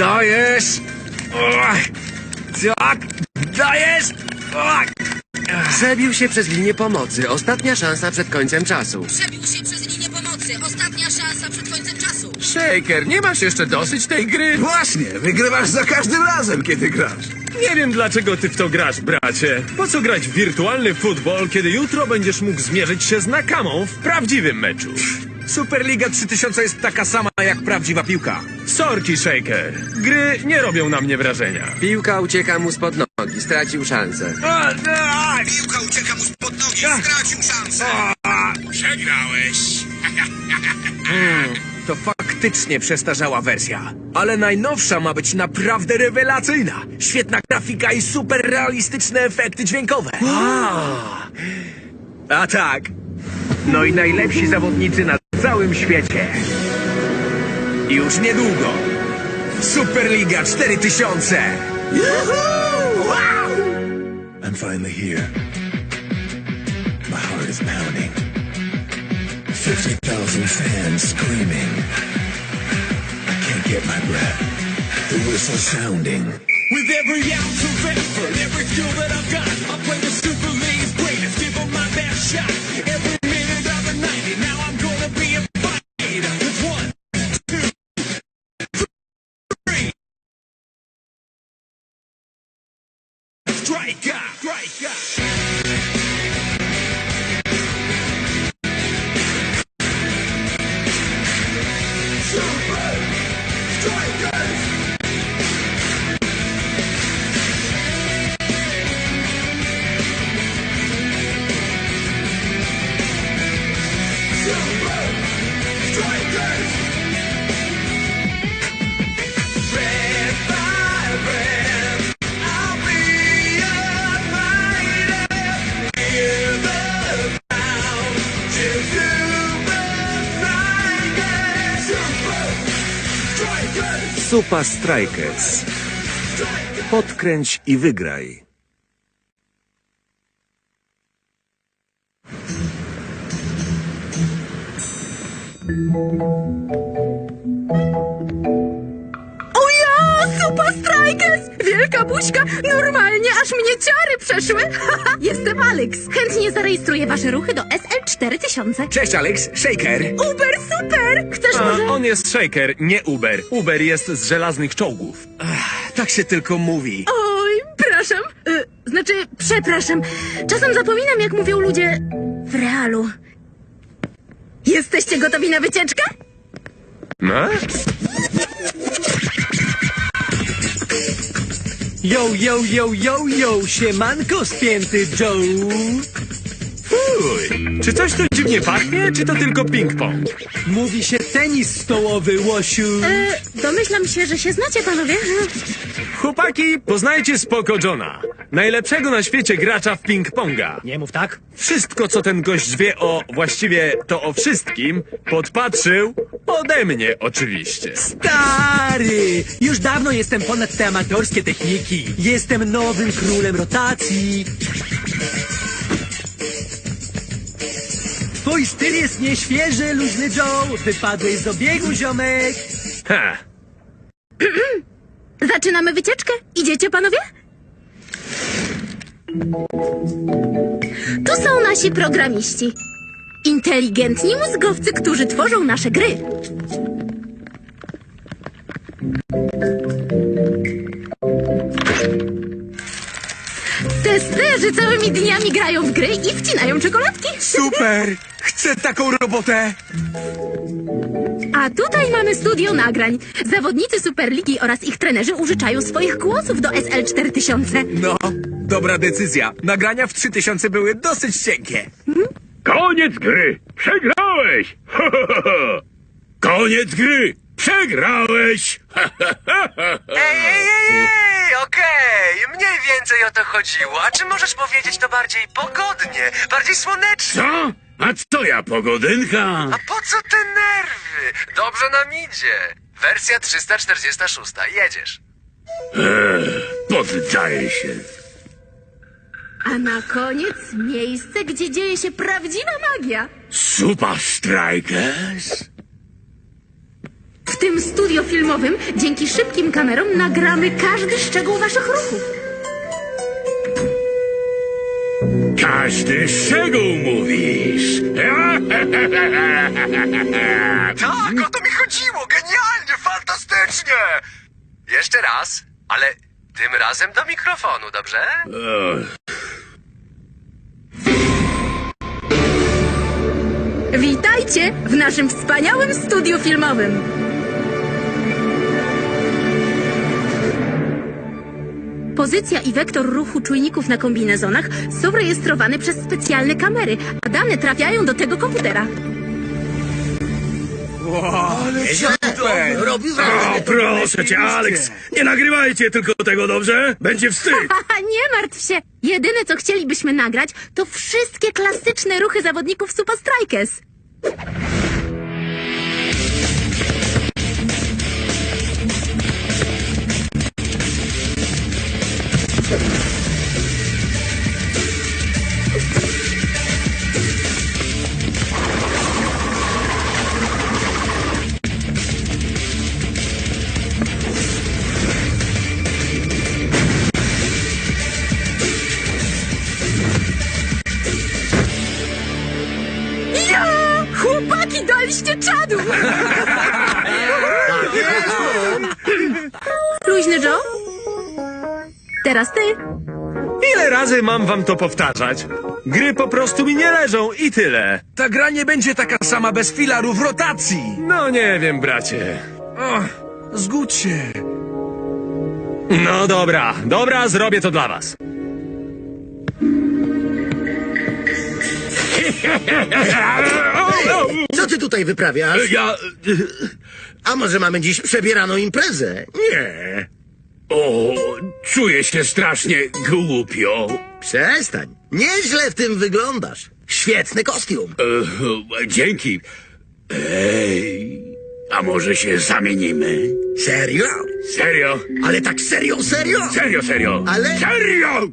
Dajesz! Tak! Dajesz! Ach. Przebił się przez linię pomocy. Ostatnia szansa przed końcem czasu. Przebił się przez linię pomocy. Ostatnia szansa przed końcem czasu. Shaker, nie masz jeszcze dosyć tej gry? Właśnie, wygrywasz za każdym razem, kiedy grasz. Nie wiem dlaczego ty w to grasz, bracie. Po co grać w wirtualny futbol, kiedy jutro będziesz mógł zmierzyć się z Nakamą w prawdziwym meczu? Superliga 3000 jest taka sama jak prawdziwa piłka. Sorki, Shaker. Gry nie robią na mnie wrażenia. Piłka ucieka mu spod nogi. Stracił szansę. Piłka ucieka mu spod nogi, stracił szansę. Przegrałeś! to faktycznie przestarzała wersja. Ale najnowsza ma być naprawdę rewelacyjna. Świetna grafika i super realistyczne efekty dźwiękowe. A tak. No i najlepsi zawodnicy na całym świecie. Już niedługo. Superliga 4000. I'm finally here. My heart is pounding. 50,000 fans screaming. I can't get my breath. The whistle sounding. With every ounce of effort, every skill that I've got, I play the Super League's greatest, give 'em my best shot. Every Super Strikers! Podkręć i wygraj. O ja! Super Strikers! Wielka buźka! Normalnie aż mnie ciary przeszły! Jestem Alex. Chętnie zarejestruję wasze ruchy do SL4000. Cześć Alex, Shaker. Uber super! Chcesz A może... on jest Shaker, nie Uber. Uber jest z żelaznych czołgów. Tak się tylko mówi. Oj, przepraszam. Y, znaczy, przepraszam. Czasem zapominam, jak mówią ludzie w realu. Jesteście gotowi na wycieczkę? No? Yo, yo, yo, yo, yo, siemanko, spięty Joe. Fuj. Czy coś tu dziwnie pachnie, czy to tylko ping-pong? Mówi się tenis stołowy, łosiu. E, domyślam się, że się znacie, panowie. Chłopaki, poznajcie Spoko Johna. Najlepszego na świecie gracza w ping-ponga. Nie mów tak. Wszystko, co ten gość wie o, właściwie to o wszystkim, podpatrzył ode mnie oczywiście. Stary, już dawno jestem ponad te amatorskie techniki. Jestem nowym królem rotacji. Twój styl jest nieświeży, luźny Joe. Wypadłeś z obiegu, ziomek. Ha! Zaczynamy wycieczkę. Idziecie, panowie? Tu są nasi programiści. Inteligentni mózgowcy, którzy tworzą nasze gry. Testerzy całymi dniami grają w gry i wcinają czekoladki. Super! Chcę taką robotę! A tutaj mamy studio nagrań. Zawodnicy Superligi oraz ich trenerzy użyczają swoich głosów do SL4000. No, dobra decyzja. Nagrania w 3000 były dosyć cienkie. Koniec gry! Przegrałeś! Koniec gry! Przegrałeś! Ej, ej, ej, ej, okej, mniej więcej o to chodziło. A czy możesz powiedzieć to bardziej pogodnie, bardziej słonecznie? Co? A co ja, pogodynka? A po co te nerwy? Dobrze nam idzie. Wersja 346, jedziesz. Poddaję się. A na koniec miejsce, gdzie dzieje się prawdziwa magia. Super Strikers? W tym studio filmowym dzięki szybkim kamerom nagramy każdy szczegół waszych ruchów. Każdy szczegół mówisz. Tak, o to mi chodziło! Genialnie, fantastycznie! Jeszcze raz, ale tym razem do mikrofonu, dobrze? Witajcie w naszym wspaniałym studiu filmowym. Pozycja i wektor ruchu czujników na kombinezonach są rejestrowane przez specjalne kamery, a dane trafiają do tego komputera. O, proszę cię, Alex. Nie nagrywajcie tylko tego, dobrze? Będzie wstyd. Haha, nie martw się! Jedyne, co chcielibyśmy nagrać, to wszystkie klasyczne ruchy zawodników Super Strikers. you Teraz ty. Ile razy mam wam to powtarzać? Gry po prostu mi nie leżą i tyle. Ta gra nie będzie taka sama bez filarów rotacji. No nie wiem, bracie. Och, zgódź się. No dobra, dobra, zrobię to dla was. Co ty tutaj wyprawiasz? Ja... A może mamy dziś przebieraną imprezę? Nie. O, czuję się strasznie głupio. Przestań. Nieźle w tym wyglądasz. Świetny kostium. E, dzięki. Ej, a może się zamienimy? Serio? Serio? Ale tak serio, serio? Serio, serio. Ale- Serio!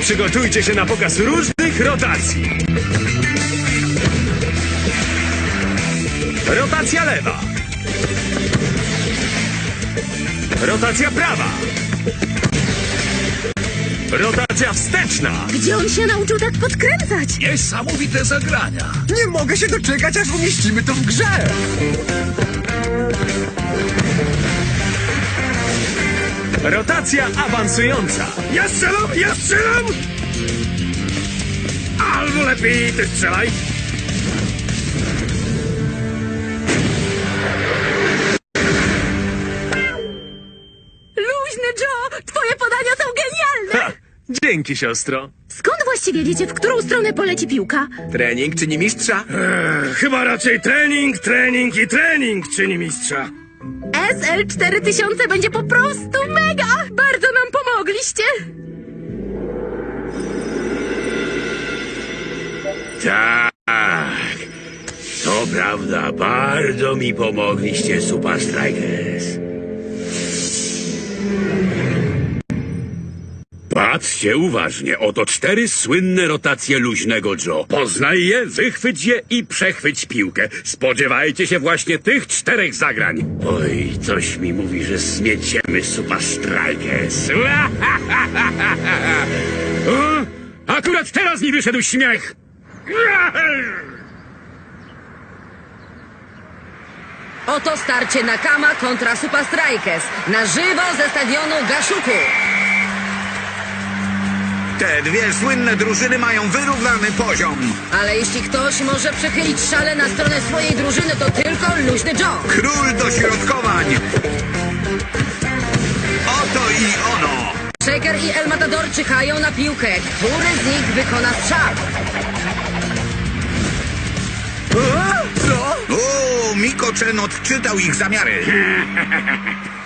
Przygotujcie się na pokaz różnych rotacji. Rotacja lewa. Rotacja prawa. Rotacja wsteczna. Gdzie on się nauczył tak podkręcać? Niesamowite zagrania. Nie mogę się doczekać, aż umieścimy to w grze! Rotacja awansująca. Ja strzelam, ja strzelam! Albo lepiej ty strzelaj. Dzięki, siostro. Skąd właściwie wiecie, w którą stronę poleci piłka? Trening czyni mistrza. Chyba raczej trening, trening i trening czyni mistrza. SL 4000 będzie po prostu mega! Bardzo nam pomogliście! Tak, to prawda, bardzo mi pomogliście, Super Strikers. Patrzcie uważnie, oto cztery słynne rotacje luźnego Joe. Poznaj je, wychwyć je i przechwyć piłkę. Spodziewajcie się właśnie tych czterech zagrań. Oj, coś mi mówi, że zmieciemy Super Strikers. o, akurat teraz mi wyszedł śmiech. Oto starcie Nakama kontra Super Strikers na żywo ze stadionu Gaszuku. Te dwie słynne drużyny mają wyrównany poziom. Ale jeśli ktoś może przechylić szale na stronę swojej drużyny, to tylko luźny Joe. Król dośrodkowań. Oto i ono. Shaker i El Matador czyhają na piłkę. Który z nich wykona strzał? O, Miko Chen odczytał ich zamiary.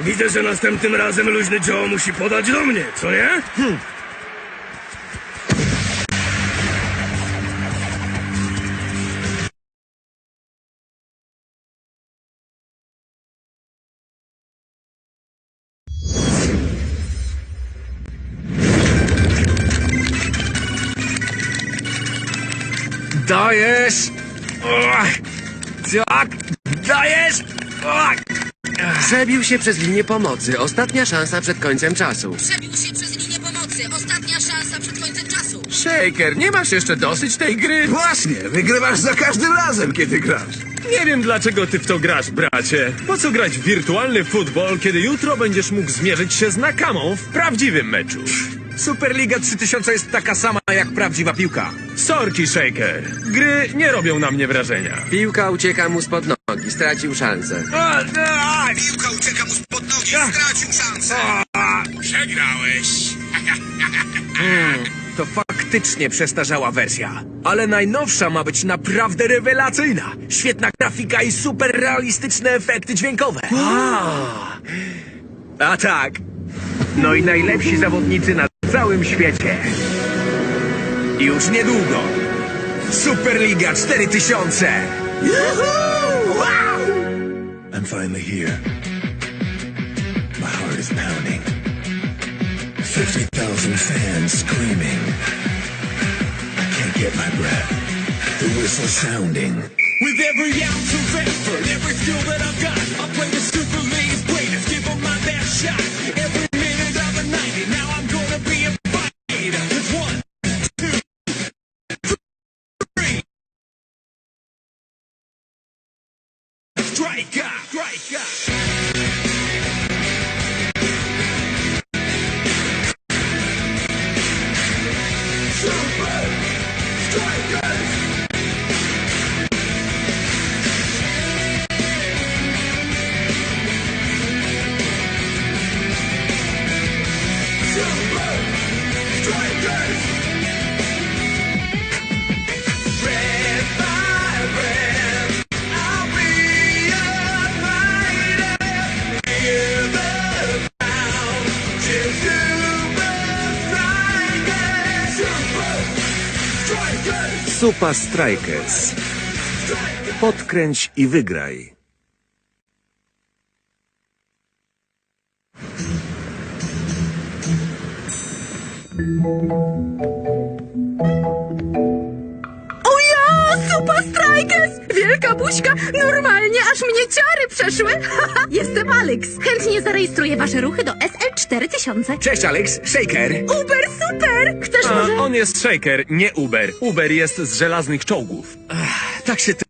Widzę, że następnym razem luźny Joe musi podać do mnie, co nie? Dajesz! Och, tak! Dajesz! Przebił się przez linię pomocy. Ostatnia szansa przed końcem czasu. Przebił się przez linię pomocy. Ostatnia szansa przed końcem czasu. Shaker, nie masz jeszcze dosyć tej gry? Właśnie, wygrywasz za każdym razem, kiedy grasz. Nie wiem dlaczego ty w to grasz, bracie. Po co grać w wirtualny futbol, kiedy jutro będziesz mógł zmierzyć się z Nakamą w prawdziwym meczu? Superliga 3000 jest taka sama jak prawdziwa piłka. Sorki, Shaker. Gry nie robią na mnie wrażenia. Piłka ucieka mu spod nogi. Stracił szansę. Piłka ucieka mu spod nogi, stracił szansę. Przegrałeś. To faktycznie przestarzała wersja. Ale najnowsza ma być naprawdę rewelacyjna. Świetna grafika i super realistyczne efekty dźwiękowe. A tak. No i najlepsi zawodnicy na całym świecie. Już niedługo. Superliga 4000. I'm finally here. My heart is pounding. 50,000 fans screaming. I can't get my breath. The whistle sounding. With every ounce of effort, every skill that I've got, I play the Super League's greatest, give 'em my best shot. Every Striker, striker. Super Strikers. Podkręć i wygraj. O ja! Strikers! Wielka buźka! Normalnie aż mnie ciary przeszły! Jestem Alex. Chętnie zarejestruję wasze ruchy do SL4000. Cześć Alex, Shaker. Uber super! Chcesz może... A on jest Shaker, nie Uber. Uber jest z żelaznych czołgów. Tak się